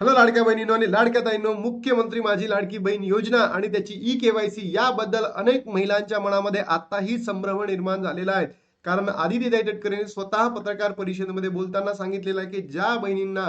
Hello लाडक्या बहिणीनो आणि लाडक्या ताईंनो मुख्यमंत्री माझी लाडकी बहीण योजना आणि त्याची ई केवायसी याबद्दल अनेक महिलांच्या मनामध्ये आताही संभ्रम निर्माण झालेला आहे. कारण आदिती तटकरेंनी स्वतः पत्रकार परिषदेमध्ये बोलताना सांगितलेलं आहे की ज्या बहिणींना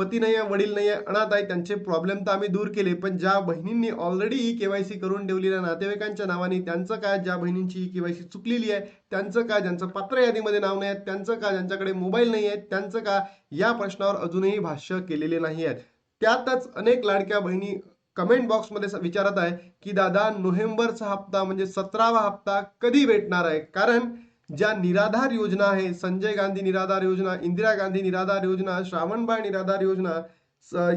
पती नाही आहे वडील नाही आहे अनाथ आहे त्यांचे प्रॉब्लेम तर आम्ही दूर केले पण ज्या बहिणींनी ऑलरेडी ई केवायसी करून ठेवलेल्या नातेवाईकांच्या नावाने त्यांचं काय ज्या बहिणींची ई केवायसी चुकलेली आहे त्यांचं काय ज्यांचं पात्र यादीमध्ये नाव नाही आहे त्यांचं का ज्यांच्याकडे मोबाईल नाही आहे त्यांचं का या प्रश्नावर अजूनही भाष्य केलेले नाही आहेत. त्यातच अनेक लाडक्या बहिणी कमेंट बॉक्समध्ये विचारत आहे की दादा नोव्हेंबरचा हप्ता म्हणजे सतरावा हप्ता कधी भेटणार आहे? कारण ज्या निराधार योजना आहे संजय गांधी निराधार योजना इंदिरा गांधी निराधार योजना श्रावणबाळ निराधार योजना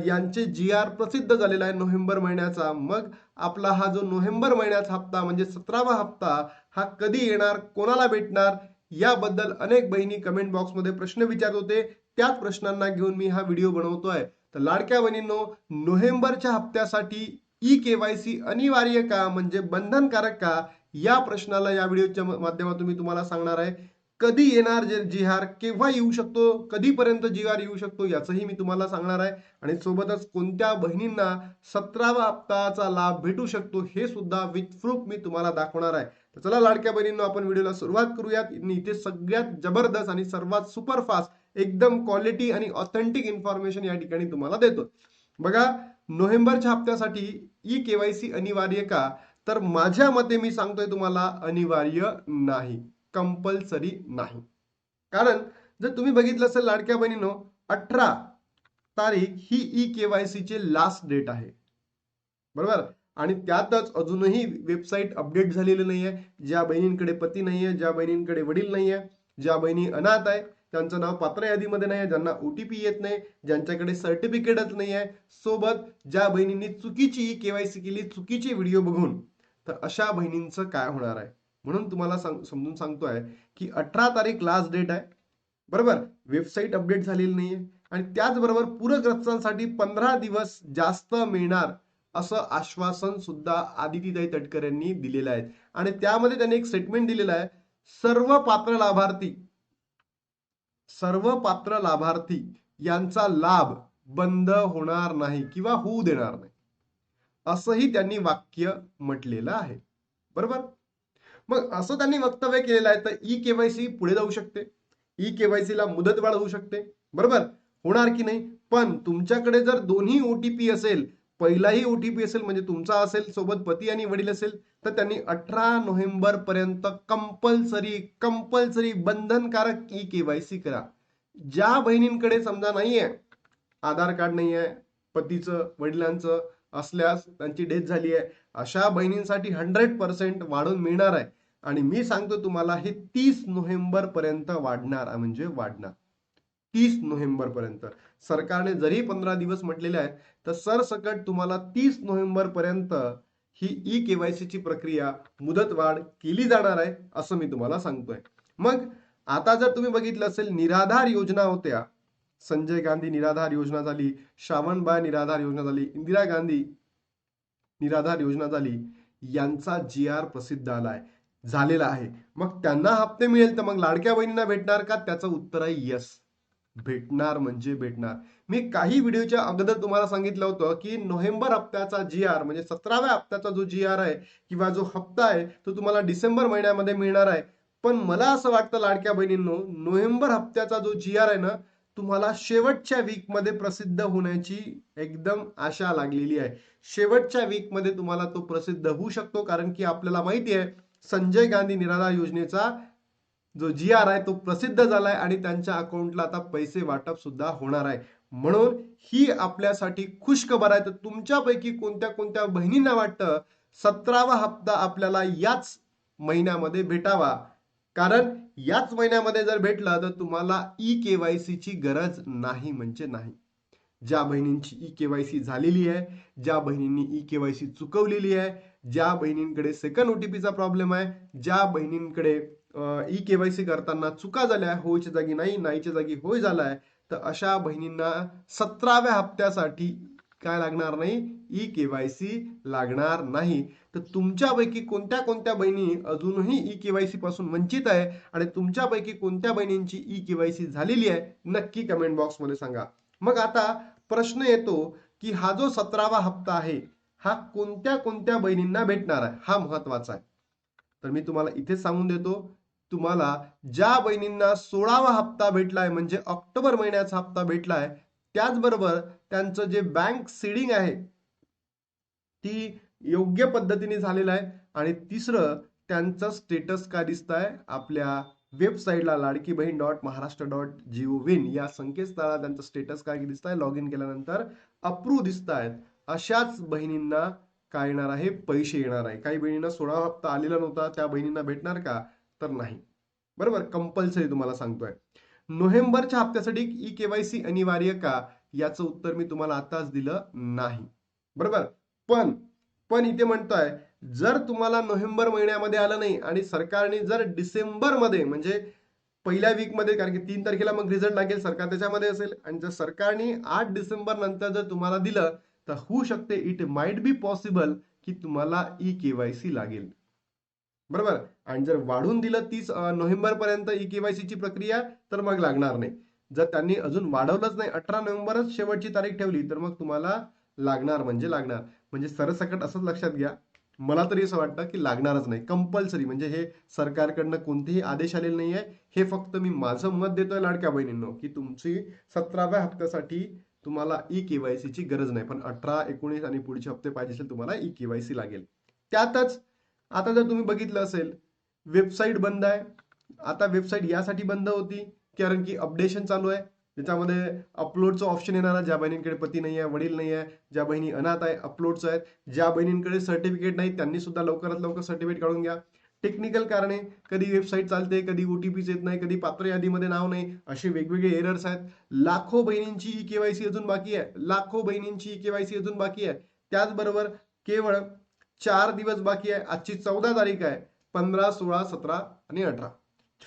यांचे जी आर प्रसिद्ध झालेला आहे नोव्हेंबर महिन्याचा. मग आपला हा जो नोव्हेंबर महिन्याचा हप्ता म्हणजे सतरावा हप्ता हा कधी येणार कोणाला भेटणार याबद्दल अनेक बहिणी कमेंट बॉक्समध्ये प्रश्न विचारत होते. त्याच प्रश्नांना घेऊन मी हा व्हिडिओ बनवतोय. तर लाडक्या बहिणींनो नोव्हेंबरच्या हप्त्यासाठी ई केवायसी अनिवार्य का म्हणजे बंधनकारक का या प्रश्नाला या व्हिडिओच्या माध्यमातून मी तुम्हाला सांगणार आहे. कधी येणार जे जिहार केव्हा येऊ शकतो कधीपर्यंत जिहार येऊ शकतो याचंही मी तुम्हाला सांगणार आहे. आणि सोबतच कोणत्या बहिणींना सतरावा हप्ताचा लाभ भेटू शकतो हे सुद्धा विथ प्रूफ मी तुम्हाला दाखवणार आहे. तर चला लाडक्या बहिणींना आपण व्हिडिओला सुरुवात करूयात. इथे सगळ्यात जबरदस्त आणि सर्वात सुपरफास्ट एकदम क्वालिटी आणि ऑथेंटिक इन्फॉर्मेशन या ठिकाणी तुम्हाला देतो. बघा नोव्हेंबरच्या हप्त्यासाठी ई केवायसी अनिवार्य का? तर माझ्या मते मी सांगतोय तुम्हाला अनिवार्य नाही. कंपल्सरी नाही. कारण जर तुम्ही बघितलं असेल लाडक्या बहिणीनो अठरा तारीख ही ई केवायसी चे लास्ट डेट आहे. बरोबर? आणि त्यातच अजूनही वेबसाईट अपडेट झालेली नाही आहे ज्या बहिणींकडे पती नाही आहे ज्या बहिणींकडे वडील नाही आहे ज्या बहिणी अनाथ आहे त्यांचं नाव पात्र यादीमध्ये नाही आहे ज्यांना ओटीपी येत नाही ज्यांच्याकडे सर्टिफिकेटच नाही आहे सोबत ज्या बहिणींनी चुकीची ई केवायसी केली चुकीचे व्हिडिओ बघून तर अशा बहिणींचं काय होणार आहे? म्हणून तुम्हाला सांग समजून सांगतोय की अठरा तारीख लास्ट डेट आहे. बरोबर? वेबसाईट अपडेट झालेली नाहीये. आणि त्याचबरोबर पूरग्रस्तांसाठी पंधरा दिवस जास्त मिळणार असं आश्वासन सुद्धा आदितीताई तटकर यांनी दिलेलं आहे. आणि त्यामध्ये त्यांनी एक स्टेटमेंट दिलेलं आहे. सर्व पात्र लाभार्थी सर्व पात्र लाभार्थी यांचा लाभ बंद होणार नाही किंवा होऊ देणार नाही. असंही त्यांनी वाक्य म्हटलेलं आहे. बरोबर? मग असं त्यांनी वक्तव्य केलेलं आहे तर ई केवायसी पुढे जाऊ शकते. ई केवायसी ला मुदतवाढ होऊ शकते. बरोबर? होणार की नाही? पण तुमच्याकडे जर दोन्ही ओटीपी असेल पहिलाही ओटीपी असेल म्हणजे तुमचा असेल सोबत पती आणि वडील असेल तर त्यांनी अठरा नोव्हेंबर पर्यंत कंपल्सरी कंपल्सरी बंधनकारक ई केवायसी करा. ज्या बहिणींकडे समजा नाहीये आधार कार्ड नाही आहे पतीचं वडिलांचं असल्यास त्यांची डेथ झाली आहे. अशा बहिणींसाठी हंड्रेड पर्सेंट वाढून मिळणार आहे. आणि मी सांगतो तुम्हाला हे तीस नोव्हेंबर पर्यंत वाढणार म्हणजे वाढणार. तीस नोव्हेंबर पर्यंत सरकारने जरी पंधरा दिवस म्हटलेले आहेत तर सरसकट तुम्हाला तीस नोव्हेंबर पर्यंत ही ई केवायसी ची प्रक्रिया मुदतवाढ केली जाणार आहे असं मी तुम्हाला सांगतोय. मग आता जर तुम्ही बघितलं असेल निराधार योजना होत्या. संजय गांधी निराधार योजना झाली श्रावणबाळ निराधार योजना झाली इंदिरा गांधी निराधार योजना झाली यांचा जी आर प्रसिद्ध आलाय झालेला आहे. मग त्यांना हप्ते मिळेल तर मग लाडक्या बहिणींना भेटणार का? त्याचं उत्तर आहे यस भेटणार म्हणजे भेटणार. मी काही व्हिडिओच्या अगोदर तुम्हाला सांगितलं होतं की नोव्हेंबर हप्त्याचा जी आर म्हणजे सतराव्या हप्त्याचा जो जी आर आहे किंवा जो हप्ता आहे तो तुम्हाला डिसेंबर महिन्यामध्ये मिळणार आहे. पण मला असं वाटतं लाडक्या बहिणींनो नोव्हेंबर हप्त्याचा जो जी आर आहे ना तुम्हाला शेवटच्या वीकमध्ये प्रसिद्ध होण्याची एकदम आशा लागलेली आहे. शेवटच्या वीकमध्ये तुम्हाला तो प्रसिद्ध होऊ शकतो कारण की आपल्याला माहिती आहे संजय गांधी निराधार योजनेचा जो जी आर आहे तो प्रसिद्ध झालाय आणि त्यांच्या अकाउंटला आता पैसे वाटप सुद्धा होणार आहे. म्हणून ही आपल्यासाठी खुशखबर आहे. तर तुमच्यापैकी कोणत्या कोणत्या बहिणींना वाटतं सतरावा हप्ता आपल्याला याच महिन्यामध्ये भेटावा. कारण याच महिन्यामध्ये जर भेटला तर तुम्हाला ई के वाय सीची गरज नाही म्हणजे नाही. ज्या बहिणींची ई केवायसी झालेली आहे ज्या बहिणींनी ई केवायसी चुकवलेली आहे ज्या बहिणींकडे सेकंड ओटीपीचा प्रॉब्लेम आहे ज्या बहिणींकडे ई केवायसी करताना चुका झाल्या होयच्या जागी नाही नाहीच्या जागी होय झाला आहे तर अशा बहिणींना सतराव्या हप्त्यासाठी काय लागणार नाही? ई केवायसी लागणार नाही. तर तुमच्यापैकी कोणत्या कोणत्या बहिणी अजूनही ई केवायसी पासून वंचित आहे आणि तुमच्यापैकी कोणत्या बहिणींची ई केवायसी झालेली आहे नक्की कमेंट बॉक्समध्ये सांगा. मग आता प्रश्न येतो की हा जो सतरावा हप्ता आहे हा कोणत्या कोणत्या बहिणींना भेटणार आहे? हा महत्त्वाचा आहे. तर मी तुम्हाला इथे सांगून देतो तुम्हाला ज्या बहिणींना सोळावा हप्ता भेटलाय म्हणजे ऑक्टोबर महिन्याचा हप्ता भेटलाय त्याचबरोबर त्यांचं जे बँक सीडिंग आहे ती योग्य पद्धतीने झालेलं आहे. आणि तिसरं त्यांचं स्टेटस काय दिसत आहे आपल्या वेबसाईटला Ladki Bahin dot Maharashtra dot gov in या संकेतस्थळाला त्यांचं स्टेटस काय दिसत आहे लॉग इन केल्यानंतर अप्रूव्ह दिसत आहेत अशाच बहिणींना काय येणार आहे? पैसे येणार आहे. काही बहिणींना सोळा हप्ता आलेला नव्हता. त्या बहिणींना भेटणार का? तर नाही. बरोबर? कंपल्सरी तुम्हाला सांगतोय. नोव्हेंबरच्या हप्त्यासाठी ई केवायसी अनिवार्य का? याचं उत्तर मी तुम्हाला आताच दिलं नाही. बरोबर? पण पण इथे म्हणतोय जर तुम्हाला नोव्हेंबर महिन्यामध्ये आलं नाही आणि सरकारने जर डिसेंबरमध्ये म्हणजे पहिल्या वीकमध्ये कारण की तीन तारखेला मग रिझल्ट लागेल सरकार त्याच्यामध्ये असेल. आणि जर सरकारने आठ डिसेंबर नंतर जर तुम्हाला दिलं तर होऊ शकते. इट माइट बी पॉसिबल की तुम्हाला ई केवायसी लागेल. बरोबर? आणि जर वाढून दिलं तीस नोव्हेंबर पर्यंत ई केवायसी ची प्रक्रिया तर मग लागणार नाही. जर त्यांनी अजून वाढवलंच नाही अठरा नोव्हेंबरच शेवटची तारीख ठेवली तर मग तुम्हाला लागणार म्हणजे लागणार. म्हणजे सरसकट असंच लक्षात घ्या. मला तरी असं वाटतं की लागणारच नाही. कंपल्सरी म्हणजे हे सरकारकडनं कोणतेही आदेश आलेले नाही आहे हे फक्त मी माझं मत देतोय लाडक्या बहिणींनो की तुमची सतराव्या हप्त्यासाठी तुम्हाला ई केवायसी ची गरज नाही. पण अठरा एकोणीस आणि पुढचे हप्ते पाहिजे असेल तुम्हाला ई केवायसी लागेल. त्यातच आता जर तुम्ही बघितलं असेल वेबसाईट बंद आहे. आता वेबसाईट यासाठी बंद होती कारण की अपडेशन चालू आहे. ज्याच्यामध्ये अपलोडचं ऑप्शन येणार आहे. ज्या बहिणींकडे पती नाही आहे वडील नाही आहे ज्या बहिणी अनाथ आहे अपलोडचं आहेत. ज्या बहिणींकडे सर्टिफिकेट नाही त्यांनी सुद्धा लवकरात लवकर सर्टिफिकेट काढून घ्या. टेक्निकल कारणे कधी वेबसाईट चालते कधी ओटीपीच येत नाही कधी पात्र यादीमध्ये नाव नाही असे वेगवेगळे एरर्स आहेत. लाखो बहिणींची ई केवायसी अजून बाकी आहे. लाखो बहिणींची ई केवायसी अजून बाकी आहे. त्याचबरोबर केवळ चार दिवस बाकी आहे. आजची चौदा तारीख आहे. पंधरा सोळा सतरा आणि अठरा.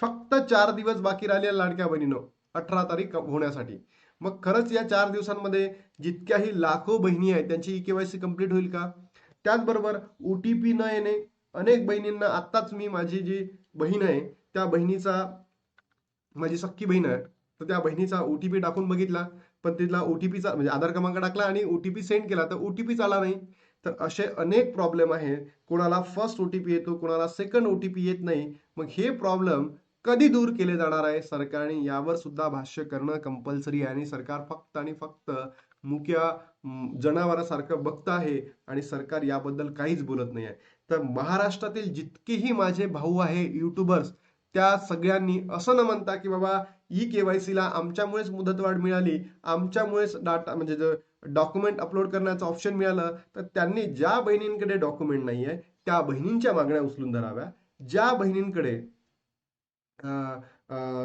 फक्त चार दिवस बाकी राहिले लाडक्या बहिणीनं. अठरा तारीख होण्यासाठी. मग खरंच या चार दिवसांमध्ये जितक्याही लाखो बहिणी आहेत त्यांची ई केवायसी कंप्लीट होईल का? त्याचबरोबर ओटीपी न येणे अनेक बहिणींना आत्ताच मी माझी जी बहीण आहे त्या बहिणीचा माझी सख्खी बहीण आहे तर त्या बहिणीचा ओटीपी टाकून बघितला. पण तिला ओटीपीचा म्हणजे आधार क्रमांक टाकला आणि ओ टी पी सेंड केला. तर ओटीपी आला नाही. तर असे अनेक प्रॉब्लेम आहेत. कोणाला फर्स्ट ओटीपी येतो कोणाला सेकंड ओटीपी येत नाही. मग हे प्रॉब्लेम कधी दूर केले जाणार आहे? सरकारने यावर सुद्धा भाष्य करणं कंपल्सरी आहे आणि सरकार फक्त आणि फक्त मुक्या जनावरासारखं बघत आहे आणि सरकार याबद्दल काहीच बोलत नाही आहे. तर महाराष्ट्रातील जितकेही माझे भाऊ आहे युट्यूबर्स त्या सगळ्यांनी असं न म्हणता की बाबा ई केवायसीला आमच्यामुळेच मुदतवाढ मिळाली आमच्यामुळेच डाटा म्हणजे डॉक्युमेंट अपलोड करण्याचं ऑप्शन मिळालं तर त्यांनी ज्या बहिणींकडे डॉक्युमेंट नाही आहे त्या बहिणींच्या मागण्या उचलून धराव्या. ज्या बहिणींकडे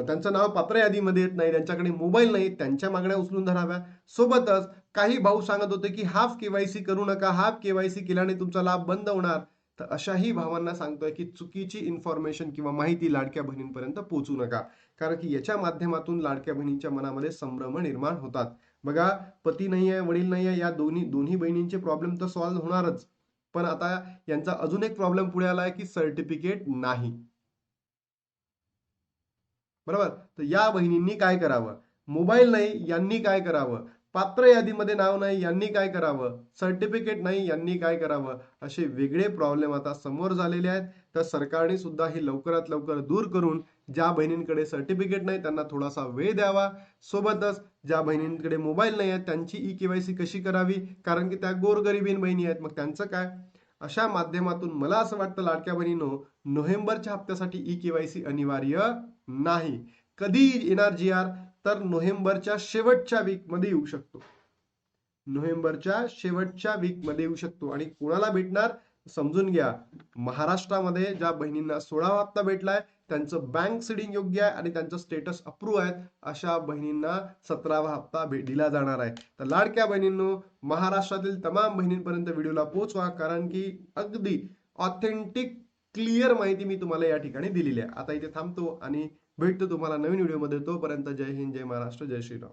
त्यांचं नाव पात्र यादीमध्ये येत नाही त्यांच्याकडे मोबाईल नाही त्यांच्या मागण्या उचलून धराव्या. सोबतच काही भाऊ सांगत होते की हाफ केवायसी करू नका हाफ केवायसी केल्याने तुमचा लाभ बंद होणार. तर अशाही भावांना सांगतोय की चुकीची इन्फॉर्मेशन किंवा माहिती लाडक्या बहिणींपर्यंत पोहोचू नका. कारण की याच्या माध्यमातून लाडक्या बहिणींच्या मनामध्ये संभ्रम निर्माण होतात. बघा पती नाही आहे वडील नाही आहे या दोन्ही दोन्ही बहिणींचे प्रॉब्लेम तर सॉल्व्ह होणारच. पण आता यांचा अजून एक प्रॉब्लेम पुढे आला आहे की सर्टिफिकेट नाही. बरोबर? तर या बहिणींनी काय करावं? मोबाईल नाही यांनी काय करावं? पात्र यादीमध्ये नाव नाही यांनी काय करावं? सर्टिफिकेट नाही यांनी काय करावं? असे वेगळे प्रॉब्लेम आता समोर झालेले आहेत. तर सरकारने सुद्धा हे लवकरात लवकर दूर करून ज्या बहिणींकडे सर्टिफिकेट नाही त्यांना थोडासा वेळ द्यावा. सोबतच ज्या बहिणींकडे मोबाईल नाही आहेत त्यांची ई केवायसी कशी करावी? कारण की त्या गोरगरिबीन बहिणी आहेत. मग त्यांचं काय? अशा माध्यमातून मला असं वाटतं लाडक्या बहिणीनो नोव्हेंबरच्या हप्त्यासाठी ई केवायसी अनिवार्य नाही. कधी येणार जी आर तर नोव्हेंबरच्या शेवटच्या वीकमध्ये येऊ शकतो. नोव्हेंबरच्या शेवटच्या वीकमध्ये येऊ शकतो. आणि कोणाला भेटणार? समजून घ्या. महाराष्ट्रामध्ये ज्या बहिणींना सोळा हप्ता भेटलाय त्यांचं बँक सिडिंग योग्य आहे आणि त्यांचं स्टेटस अप्रूव्ह आहेत अशा बहिणींना सतरावा हप्ता दिला जाणार आहे. तर लाडक्या बहिणींनो महाराष्ट्रातील तमाम बहिणींपर्यंत व्हिडिओला पोहोचवा कारण की अगदी ऑथेंटिक क्लिअर माहिती मी तुम्हाला या ठिकाणी दिलेली आहे. आता इथे थांबतो आणि भेटतो तुम्हाला नवीन व्हिडिओमध्ये. तोपर्यंत जय हिंद जय महाराष्ट्र जय श्रीराम.